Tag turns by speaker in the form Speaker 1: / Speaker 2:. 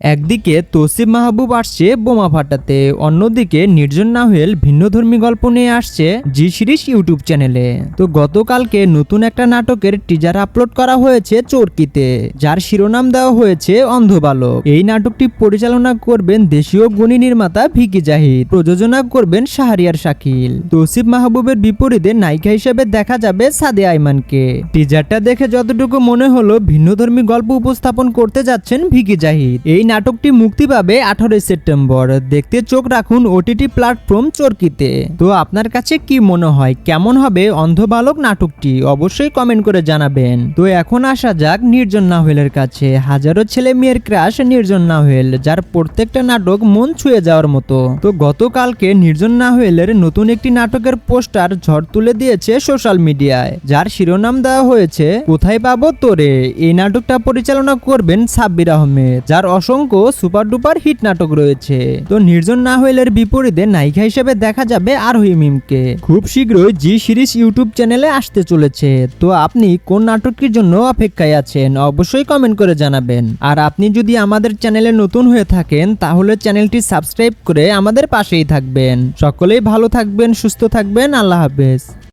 Speaker 1: একদিকে তসিফ মাহবুব আসছে বোমা ফাটাতে, অন্যদিকে নির্জন নাহেল ভিন্নধর্মী গল্প নিয়ে আসছে জি সিরিজ ইউটিউব চ্যানেলে। তো গতকালকে নতুন একটা নাটকের টিজার আপলোড করা হয়েছে চরকিতে, যার শিরোনাম দেওয়া হয়েছে অন্ধবালক। এই নাটকটি পরিচালনা করবেন দেশীয় গুণী নির্মাতা ভিকি জাহিদ, প্রযোজনা করবেন শাহরিয়ার শাকিল। তসিফ মাহবুবের বিপরীতে নায়িকা হিসেবে দেখা যাবে সাদে আইমানকে। টিজারটা দেখে যতটুকু মনে হলো, ভিন্নধর্মী গল্প উপস্থাপন করতে যাচ্ছেন ভিকি জাহিদ। এই নাটকটি মুক্তি পাবে আঠারোই সেপ্টেম্বর। দেখতে চোখ রাখুন ওটিটি প্ল্যাটফর্ম চরকিতে। তো আপনার কাছে কি মনে হয়, কেমন হবে অন্ধবালক নাটকটি? অবশ্যই কমেন্ট করে জানাবেন। তো এখন আসা যাক নির্জন নাহেলের কাছে। হাজারো ছেলে মেয়ের ক্রাশ নির্জন নাহেল যার প্রত্যেকটা নাটক মন ছুঁয়ে যাওয়ার মতো। তো গতকালকে নির্জন নাহেলের নতুন একটি নাটকের পোস্টার ঝড় তুলে দিয়েছে সোশ্যাল মিডিয়ায়। যার শিরোনাম দেওয়া হয়েছে, কোথায় পাবো তোরে? এই নাটকটা পরিচালনা করবেন সাব্বির আহমেদ, যার অসংখ্য সুপার ডুপার হিট নাটক রয়েছে। তো নির্জন নাহেলের বিপরীতে নায়িকা হিসেবে দেখা যাবে আরোহী মিমকে। খুব শীঘ্রই জি সিরিজ ইউটিউব চ্যানেলে আসতে চলেছে। তো আপনি কোন নাটকটির জন্য অপেক্ষায় আছেন, অবশ্যই কমেন্ট করে জানাবেন। আর আপনি যদি আমাদের চ্যানেলে নতুন হয়ে থাকেন, তাহলে চ্যানেলটি সাবস্ক্রাইব করে আমাদের পাশেই থাকবেন। সকলেই ভালো থাকবেন, সুস্থ থাকবেন, আল্লাহ হাফেজ।